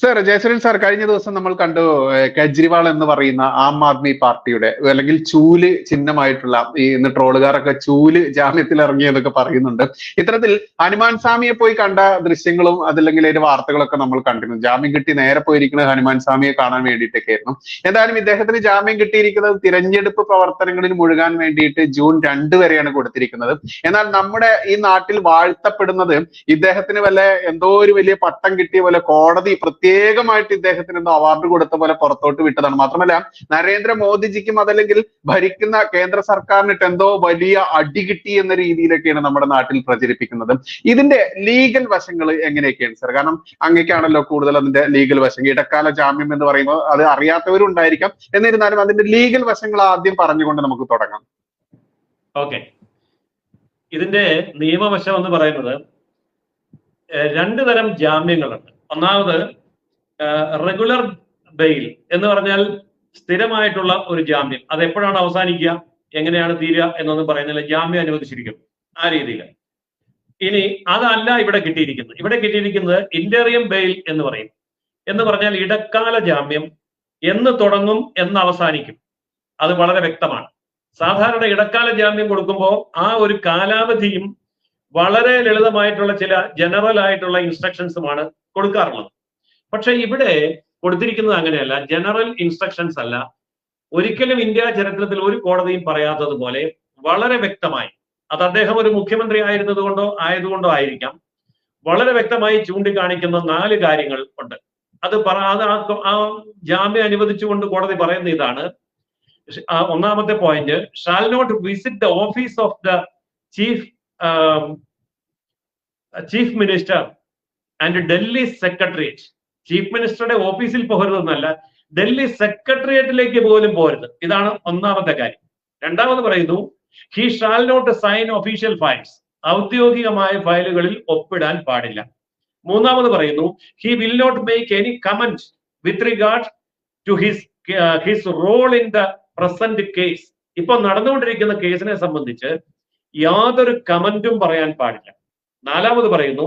Sir Jayasuran sir കഴിഞ്ഞ ദിവസം നമ്മൾ കണ്ടു കെജ്രിവാൾ എന്ന് പറയുന്ന ആം ആദ്മി പാർട്ടിയുടെ അല്ലെങ്കിൽ ചൂൽ ചിഹ്നമായിട്ടുള്ള ഈ ഇന്ന് ട്രോളുകാരൊക്കെ ചൂൽ ജാമ്യത്തിൽ ഇറങ്ങിയതൊക്കെ പറയുന്നുണ്ട്. ഇത്തരത്തിൽ ഹനുമാൻ സ്വാമിയെ പോയി കണ്ട ദൃശ്യങ്ങളും അതല്ലെങ്കിൽ അതിന്റെ വാർത്തകളൊക്കെ നമ്മൾ കണ്ടിരുന്നു. ജാമ്യം കിട്ടി നേരെ പോയിരിക്കുന്നത് ഹനുമാൻ സ്വാമിയെ കാണാൻ വേണ്ടിയിട്ടൊക്കെ ആയിരുന്നു എന്തായാലും ഇദ്ദേഹത്തിന് ജാമ്യം കിട്ടിയിരിക്കുന്നത് തിരഞ്ഞെടുപ്പ് പ്രവർത്തനങ്ങളിൽ മുഴുകാൻ വേണ്ടിയിട്ട് ജൂൺ രണ്ട് വരെയാണ് കൊടുത്തിരിക്കുന്നത്. എന്നാൽ നമ്മുടെ ഈ നാട്ടിൽ വാഴ്ത്തപ്പെടുന്നത് ഇദ്ദേഹത്തിന് വല്ല എന്തോ ഒരു വലിയ പട്ടം കിട്ടിയ പോലെ കോടതി പ്രത്യേകമായിട്ട് ഇദ്ദേഹത്തിന് എന്തോ അവാർഡ് കൊടുത്ത പോലെ പുറത്തോട്ട് വിട്ടതാണ്. മാത്രമല്ല നരേന്ദ്ര നരേന്ദ്രമോദിജിക്കും അതല്ലെങ്കിൽ ഭരിക്കുന്ന കേന്ദ്ര സർക്കാരിനിട്ട് എന്തോ വലിയ അടി കിട്ടി എന്ന രീതിയിലൊക്കെയാണ് നമ്മുടെ നാട്ടിൽ പ്രചരിപ്പിക്കുന്നത്. ഇതിന്റെ ലീഗൽ വശങ്ങൾ എങ്ങനെയൊക്കെയാണ് സർ കാരണം അങ്ങേക്കാണല്ലോ കൂടുതൽ അതിന്റെ ലീഗൽ വശം. ഇടക്കാല ജാമ്യം എന്ന് പറയുമ്പോൾ അത് അറിയാത്തവരും ഉണ്ടായിരിക്കാം. എന്നിരുന്നാലും അതിന്റെ ലീഗൽ വശങ്ങൾ ആദ്യം പറഞ്ഞുകൊണ്ട് നമുക്ക് തുടങ്ങാം. ഓക്കെ ഇതിന്റെ നിയമവശം എന്ന് പറയുന്നത് രണ്ട് തരം ജാമ്യങ്ങളുണ്ട്. ഒന്നാമത് റെഗുലർ ബെയിൽ എന്ന് പറഞ്ഞാൽ സ്ഥിരമായിട്ടുള്ള ഒരു ജാമ്യം. അത് എപ്പോഴാണ് അവസാനിക്കുക? എങ്ങനെയാണ് തീരുക എന്നൊന്നും പറയുന്നില്ല. ജാമ്യം അനുവദിച്ചിരിക്കും. ആ രീതിയിൽ. ഇനി അതല്ല ഇവിടെ കിട്ടിയിരിക്കുന്നത്. ഇവിടെ കിട്ടിയിരിക്കുന്നത് ഇന്ററിയം ബെയിൽ എന്ന് പറയും. എന്ന് പറഞ്ഞാൽ ഇടക്കാല ജാമ്യം എന്ന് തുടങ്ങും എന്ന് അവസാനിക്കും. അത് വളരെ വ്യക്തമാണ്. സാധാരണ ഇടക്കാല ജാമ്യം കൊടുക്കുമ്പോൾ ആ ഒരു കാലാവധിയും വളരെ ലളിതമായിട്ടുള്ള ചില ജനറൽ ആയിട്ടുള്ള ഇൻസ്ട്രക്ഷൻസുമാണ് കൊടുക്കാറുള്ളത്. പക്ഷെ ഇവിടെ കൊടുത്തിരിക്കുന്നത് അങ്ങനെയല്ല. ജനറൽ ഇൻസ്ട്രക്ഷൻസ് അല്ല. ഒരിക്കലും ഇന്ത്യ ചരിത്രത്തിൽ ഒരു കോടതിയും പറയാത്തതുപോലെ വളരെ വ്യക്തമായി അത് അദ്ദേഹം ഒരു മുഖ്യമന്ത്രി ആയിരുന്നതുകൊണ്ടോ ആയതുകൊണ്ടോ ആയിരിക്കാം. വളരെ വ്യക്തമായി ചൂണ്ടിക്കാണിക്കുന്ന നാല് കാര്യങ്ങൾ ഉണ്ട്. അത് പറ അത് ആ- ജാമ്യം അനുവദിച്ചുകൊണ്ട് കോടതി പറയുന്ന ഇതാണ്. ഒന്നാമത്തെ point shall not visit the office of the chief chief minister and Delhi secretariat chief മിനിസ്റ്ററുടെ ഓഫീസിൽ പോകരുതെന്നല്ല ഡൽഹി സെക്രട്ടേറിയറ്റിലേക്ക് പോലും പോരുത്. ഇതാണ് ഒന്നാമത്തെ കാര്യം. രണ്ടാമത് പറയുന്നു he shall not sign official files ഔദ്യോഗികമായ ഫയലുകളിൽ ഒപ്പിടാൻ പാടില്ല. മൂന്നാമത് പറയുന്നു he will not make any comment with regard to his his role in the present case ഇപ്പൊ നടന്നുകൊണ്ടിരിക്കുന്ന കേസിനെ സംബന്ധിച്ച് യാതൊരു കമന്റും പറയാൻ പാടില്ല. നാലാമത് പറയുന്നു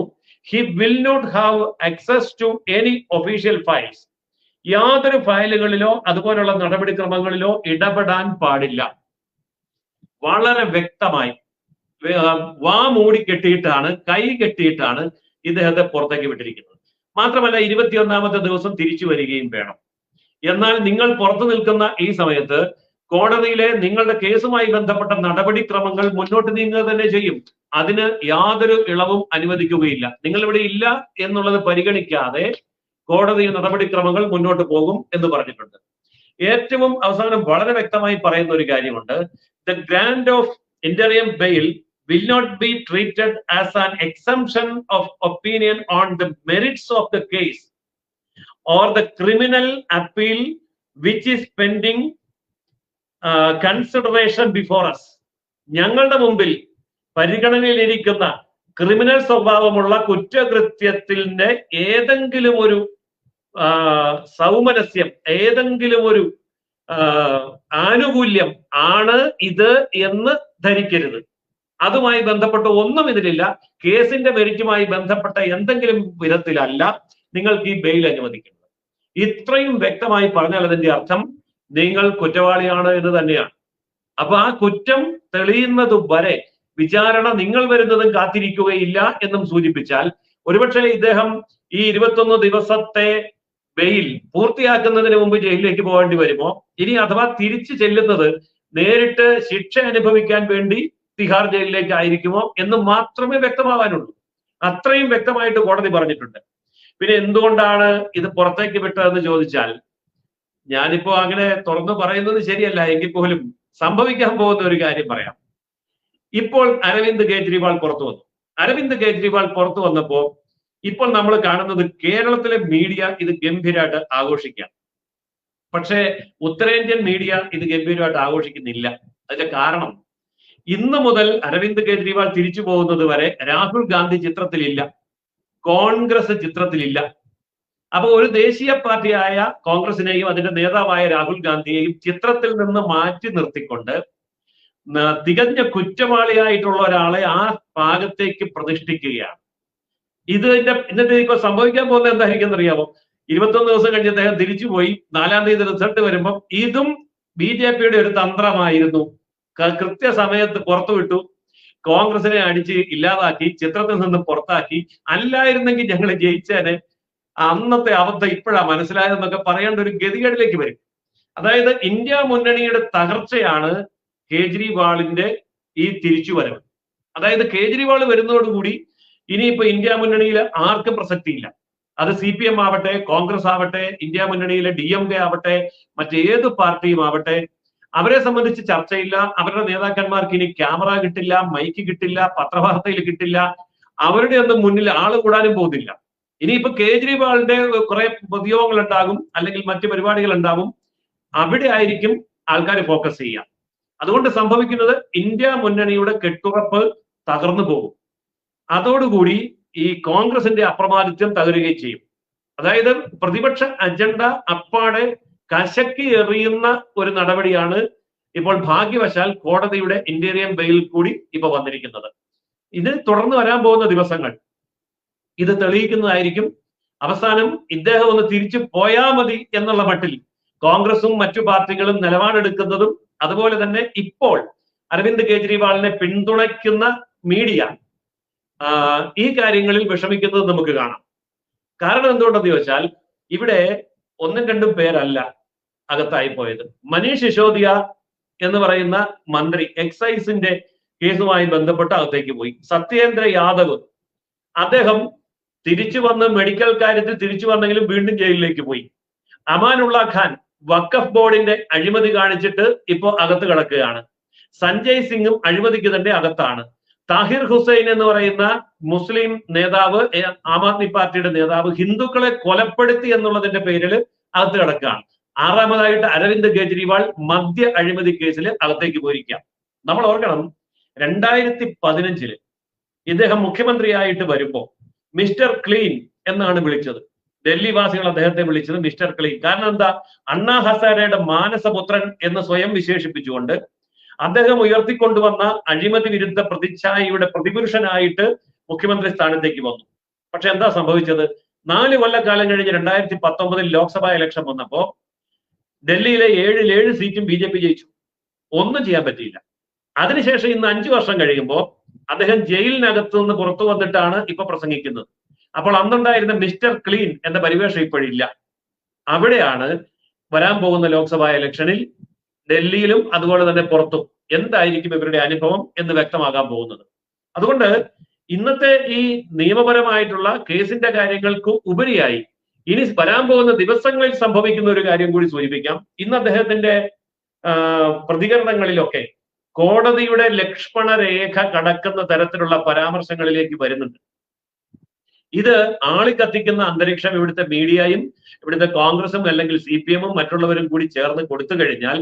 he will not have access to any official files യാതൊരു ഫയലുകളിലോ അതുപോലുള്ള നടപടിക്രമങ്ങളിലോ ഇടപെടാൻ പാടില്ല. വളരെ വ്യക്തമായി വേ- മൂടി കെട്ടിയിട്ടാണ് കൈ കെട്ടിയിട്ടാണ് ഇദ്ദേഹത്തെ പുറത്തേക്ക് വിട്ടിരിക്കുന്നത്. മാത്രമല്ല ഇരുപത്തിയൊന്നാമത്തെ ദിവസം തിരിച്ചു വരികയും വേണം. എന്നാൽ നിങ്ങൾ പുറത്തു നിൽക്കുന്ന ഈ സമയത്ത് കോടതിയിലെ നിങ്ങളുടെ കേസുമായി ബന്ധപ്പെട്ട നടപടിക്രമങ്ങൾ മുന്നോട്ട് നീങ്ങുക തന്നെ ചെയ്യും. അതിന് യാതൊരു ഇളവും അനുവദിക്കുകയില്ല. നിങ്ങൾ ഇവിടെ ഇല്ല എന്നുള്ളത് പരിഗണിക്കാതെ കോടതി നടപടിക്രമങ്ങൾ മുന്നോട്ട് പോകും എന്ന് പറഞ്ഞിട്ടുണ്ട്. ഏറ്റവും അവസാനം വളരെ വ്യക്തമായി പറയുന്ന ഒരു കാര്യമുണ്ട്. The grant of interim bail will not be treated as an exemption of opinion on the merits of the case or the criminal appeal which is pending uh, before before us. ഞങ്ങളുടെ മുമ്പിൽ പരിഗണനയിലിരിക്കുന്ന criminal സ്വഭാവമുള്ള കുറ്റകൃത്യത്തിന്റെ ഏതെങ്കിലും ഒരു സൗമനസ്യം ഏതെങ്കിലും ഒരു ആനുകൂല്യം ആണ് ഇത് എന്ന് ധരിക്കരുത്. അതുമായി ബന്ധപ്പെട്ട് ഒന്നും ഇതിലില്ല. കേസിന്റെ മെരിറ്റുമായി ബന്ധപ്പെട്ട എന്തെങ്കിലും വിധത്തിലല്ല നിങ്ങൾക്ക് ഈ ബെയിൽ അനുവദിക്കുന്നത്. ഇത്രയും വ്യക്തമായി പറഞ്ഞാൽ അതിന്റെ അർത്ഥം നിങ്ങൾ കുറ്റവാളിയാണ് എന്ന് തന്നെയാണ്. അപ്പൊ ആ കുറ്റം തെളിയുന്നത് വരെ വിചാരണ നിങ്ങൾ വരുന്നതും കാത്തിരിക്കുകയില്ല എന്നും സൂചിപ്പിച്ചാൽ ഒരുപക്ഷെ ഇദ്ദേഹം ഈ ഇരുപത്തൊന്ന് ദിവസത്തെ വെയിൽ പൂർത്തിയാക്കുന്നതിന് മുമ്പ് ജയിലിലേക്ക് പോകേണ്ടി വരുമോ? ഇനി അഥവാ തിരിച്ചു ചെല്ലുന്നത് നേരിട്ട് ശിക്ഷ അനുഭവിക്കാൻ വേണ്ടി തിഹാർ ജയിലിലേക്ക് ആയിരിക്കുമോ എന്ന് മാത്രമേ വ്യക്തമാവാനുള്ളൂ. അത്രയും വ്യക്തമായിട്ട് കോടതി പറഞ്ഞിട്ടുണ്ട്. പിന്നെ എന്തുകൊണ്ടാണ് ഇത് പുറത്തേക്ക് വിട്ടതെന്ന് ചോദിച്ചാൽ ഞാനിപ്പോ അങ്ങനെ തുറന്നു പറയുന്നത് ശരിയല്ല. എങ്കിൽ പോലും സംഭവിക്കാൻ പോകുന്ന ഒരു കാര്യം പറയാം. ഇപ്പോൾ അരവിന്ദ് കേജ്രിവാൾ പുറത്തു വന്നു. അരവിന്ദ് കേജ്രിവാൾ പുറത്തു വന്നപ്പോ ഇപ്പോൾ നമ്മൾ കാണുന്നത് കേരളത്തിലെ മീഡിയ ഇത് ഗംഭീരമായിട്ട് ആഘോഷിക്കാം. പക്ഷേ ഉത്തരേന്ത്യൻ മീഡിയ ഇത് ഗംഭീരമായിട്ട് ആഘോഷിക്കുന്നില്ല. അതിന്റെ കാരണം ഇന്ന് മുതൽ അരവിന്ദ് കേജ്രിവാൾ തിരിച്ചു പോകുന്നത് വരെ രാഹുൽ ഗാന്ധി ചിത്രത്തിലില്ല. കോൺഗ്രസ് ചിത്രത്തിലില്ല. അപ്പൊ ഒരു ദേശീയ പാർട്ടിയായ കോൺഗ്രസിനെയും അതിന്റെ നേതാവായ രാഹുൽ ഗാന്ധിയെയും ചിത്രത്തിൽ നിന്ന് മാറ്റി നിർത്തിക്കൊണ്ട് തികഞ്ഞ കുറ്റവാളിയായിട്ടുള്ള ഒരാളെ ആ ഭാഗത്തേക്ക് പ്രതിഷ്ഠിക്കുകയാണ്. ഇത് ഇന്നത്തെ ഇപ്പൊ സംഭവിക്കാൻ പോകുന്നത് എന്തായിരിക്കും അറിയാമോ ഇരുപത്തൊന്ന് ദിവസം കഴിഞ്ഞ് അദ്ദേഹം തിരിച്ചുപോയി. നാലാം തീയതി റിസൾട്ട് വരുമ്പോൾ ഇതും ബി ജെ പിയുടെ ഒരു തന്ത്രമായിരുന്നു. കൃത്യസമയത്ത് പുറത്തുവിട്ടു. കോൺഗ്രസിനെ അടിച്ച് ഇല്ലാതാക്കി ചിത്രത്തിൽ നിന്ന് പുറത്താക്കി. അല്ലായിരുന്നെങ്കിൽ ഞങ്ങൾ ജയിച്ചേനെ. അന്നത്തെ അബദ്ധം ഇപ്പോഴാ മനസ്സിലായതെന്നൊക്കെ പറയേണ്ട ഒരു ഗതികേടിലേക്ക് വരും. അതായത് ഇന്ത്യ മുന്നണിയുടെ തകർച്ചയാണ് കേജ്രിവാളിന്റെ ഈ തിരിച്ചുവരവ്. അതായത് കേജ്രിവാൾ വരുന്നതോടുകൂടി ഇനിയിപ്പോ ഇന്ത്യ മുന്നണിയിൽ ആർക്കും പ്രസക്തിയില്ല. അത് സി പി എം ആവട്ടെ കോൺഗ്രസ് ആവട്ടെ ഇന്ത്യ മുന്നണിയിലെ ഡി എം കെ ആവട്ടെ മറ്റേത് പാർട്ടിയും ആവട്ടെ അവരെ സംബന്ധിച്ച് ചർച്ചയില്ല. അവരുടെ നേതാക്കന്മാർക്ക് ഇനി ക്യാമറ കിട്ടില്ല മൈക്ക് കിട്ടില്ല പത്രവാർത്തയിൽ കിട്ടില്ല. അവരുടെ ഒന്നും മുന്നിൽ ആൾ കൂടാനും പോകുന്നില്ല. ഇനിയിപ്പോ കേജ്രിവാളിന്റെ കുറെ പൊതുയോഗങ്ങൾ ഉണ്ടാകും അല്ലെങ്കിൽ മറ്റു പരിപാടികൾ ഉണ്ടാകും അവിടെ ആയിരിക്കും ആൾക്കാർ ഫോക്കസ് ചെയ്യുക. അതുകൊണ്ട് സംഭവിക്കുന്നത് ഇന്ത്യ മുന്നണിയുടെ കെട്ടുറപ്പ് തകർന്നു പോകും. അതോടുകൂടി ഈ കോൺഗ്രസിന്റെ അപ്രമാദിത്വം തകരുകയും ചെയ്യും. അതായത് പ്രതിപക്ഷ അജണ്ട അപ്പാടെ കശക്കി എറിയുന്ന ഒരു നടപടിയാണ് ഇപ്പോൾ ഭാഗ്യവശാൽ കോടതിയുടെ ഇന്റീരിയൻ ബെയിൽ കൂടി ഇപ്പൊ വന്നിരിക്കുന്നത്. ഇത് തുടർന്ന് വരാൻ പോകുന്ന ദിവസങ്ങൾ. ഇത് തെളിയിക്കുന്നതായിരിക്കും. അവസാനം ഇദ്ദേഹം ഒന്ന് തിരിച്ചു പോയാ മതി എന്നുള്ള മട്ടിൽ കോൺഗ്രസും മറ്റു പാർട്ടികളും നിലപാടെടുക്കുന്നതും അതുപോലെ തന്നെ ഇപ്പോൾ അരവിന്ദ് കേജ്രിവാളിനെ പിന്തുണയ്ക്കുന്ന മീഡിയ ഈ കാര്യങ്ങളിൽ വിഷമിക്കുന്നത് നമുക്ക് കാണാം. കാരണം എന്തുകൊണ്ടെന്ന് ചോദിച്ചാൽ ഇവിടെ ഒന്നും രണ്ടും പേരല്ല അകത്തായി പോയത്. മനീഷ് സിസോദിയ എന്ന് പറയുന്ന മന്ത്രി എക്സൈസിന്റെ കേസുമായി ബന്ധപ്പെട്ട് അകത്തേക്ക് പോയി. സത്യേന്ദ്ര യാദവ് അദ്ദേഹം തിരിച്ചു വന്ന് മെഡിക്കൽ കാര്യത്തിൽ തിരിച്ചു വന്നെങ്കിലും വീണ്ടും ജയിലിലേക്ക് പോയി. അമാനുള്ള ഖാൻ വഖഫ് ബോർഡിന്റെ അഴിമതി കാണിച്ചിട്ട് ഇപ്പോ അകത്ത് കിടക്കുകയാണ്. സഞ്ജയ് സിംഗും അഴിമതിക്ക് തന്നെ അകത്താണ്. താഹിർ ഹുസൈൻ എന്ന് പറയുന്ന മുസ്ലിം നേതാവ് ആം ആദ്മി പാർട്ടിയുടെ നേതാവ് ഹിന്ദുക്കളെ കൊലപ്പെടുത്തി എന്നുള്ളതിന്റെ പേരിൽ അകത്ത് കിടക്കുകയാണ്. ആറാമതായിട്ട് അരവിന്ദ് കെജ്രിവാൾ മദ്യ അഴിമതി കേസിൽ അകത്തേക്ക് പോയിരിക്കാം നമ്മൾ ഓർക്കണം രണ്ടായിരത്തി പതിനഞ്ചിൽ ഇദ്ദേഹം മുഖ്യമന്ത്രിയായിട്ട് വരുമ്പോ മിസ്റ്റർ ക്ലീൻ എന്നാണ് വിളിച്ചത്. ഡൽഹി വാസികൾ അദ്ദേഹത്തെ വിളിച്ചത് മിസ്റ്റർ ക്ലീൻ. കാരണം എന്താ? അണ്ണാ ഹസാരയുടെ മാനസപുത്രൻ എന്ന് സ്വയം വിശേഷിപ്പിച്ചുകൊണ്ട് അദ്ദേഹം ഉയർത്തിക്കൊണ്ടുവന്ന അഴിമതി വിരുദ്ധ പ്രതിച്ഛായയുടെ പ്രതിപുരുഷനായിട്ട് മുഖ്യമന്ത്രി സ്ഥാനത്തേക്ക് വന്നു. പക്ഷെ എന്താ സംഭവിച്ചത്? നാല് കൊല്ലക്കാലം കഴിഞ്ഞ് രണ്ടായിരത്തി പത്തൊമ്പതിൽ ലോക്സഭാ ഇലക്ഷൻ വന്നപ്പോ ഡൽഹിയിലെ ഏഴിൽ ഏഴ് സീറ്റും ബി ജെ പി ജയിച്ചു. ഒന്നും ചെയ്യാൻ പറ്റിയില്ല. അതിനുശേഷം ഇന്ന് അഞ്ചു വർഷം കഴിയുമ്പോൾ അദ്ദേഹം ജയിലിനകത്ത് നിന്ന് പുറത്തു വന്നിട്ടാണ് ഇപ്പൊ പ്രസംഗിക്കുന്നത്. അപ്പോൾ അന്നുണ്ടായിരുന്ന മിസ്റ്റർ ക്ലീൻ എന്ന പരിവേഷം ഇപ്പോഴില്ല. അവിടെയാണ് വരാൻ പോകുന്ന ലോക്സഭാ ഇലക്ഷനിൽ ഡൽഹിയിലും അതുപോലെ തന്നെ പുറത്തും എന്തായിരിക്കും ഇവരുടെ അനുഭവം എന്ന് വ്യക്തമാകാൻ പോകുന്നത്. അതുകൊണ്ട് ഇന്നത്തെ ഈ നിയമപരമായിട്ടുള്ള കേസിന്റെ കാര്യങ്ങൾക്ക് ഉപരിയായി ഇനി വരാൻ പോകുന്ന ദിവസങ്ങളിൽ സംഭവിക്കുന്ന ഒരു കാര്യം കൂടി സൂചിപ്പിക്കാം. ഇന്ന് അദ്ദേഹത്തിന്റെ പ്രതികരണങ്ങളിലൊക്കെ കോടതിയുടെ ലക്ഷ്മണരേഖ കടക്കുന്ന തരത്തിലുള്ള പരാമർശങ്ങളിലേക്ക് വരുന്നുണ്ട്. ഇത് ആളി കത്തിക്കുന്ന അന്തരീക്ഷം ഇവിടുത്തെ മീഡിയയും ഇവിടുത്തെ കോൺഗ്രസും അല്ലെങ്കിൽ സി പി എമ്മും മറ്റുള്ളവരും കൂടി ചേർന്ന് കൊടുത്തു കഴിഞ്ഞാൽ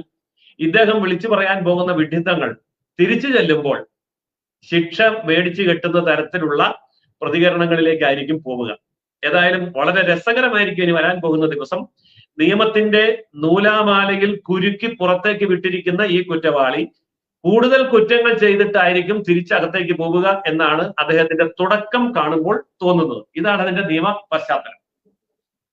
ഇദ്ദേഹം വിളിച്ചു പറയാൻ പോകുന്ന വിഡിത്തങ്ങൾ തിരിച്ചു ചെല്ലുമ്പോൾ ശിക്ഷ മേടിച്ചു കെട്ടുന്ന തരത്തിലുള്ള പ്രതികരണങ്ങളിലേക്കായിരിക്കും പോവുക. ഏതായാലും വളരെ രസകരമായിരിക്കും ഇനി വരാൻ പോകുന്ന ദിവസം. നിയമത്തിന്റെ നൂലാമാലയിൽ കുരുക്കി പുറത്തേക്ക് വിട്ടിരിക്കുന്ന ഈ കുറ്റവാളി കൂടുതൽ കുറ്റങ്ങൾ ചെയ്തിട്ടായിരിക്കും തിരിച്ചകത്തേക്ക് പോവുക എന്നാണ് അദ്ദേഹത്തിന്റെ തുടക്കം കാണുമ്പോൾ തോന്നുന്നത്. ഇതാണ് അതിന്റെ നിയമ പശ്ചാത്തലം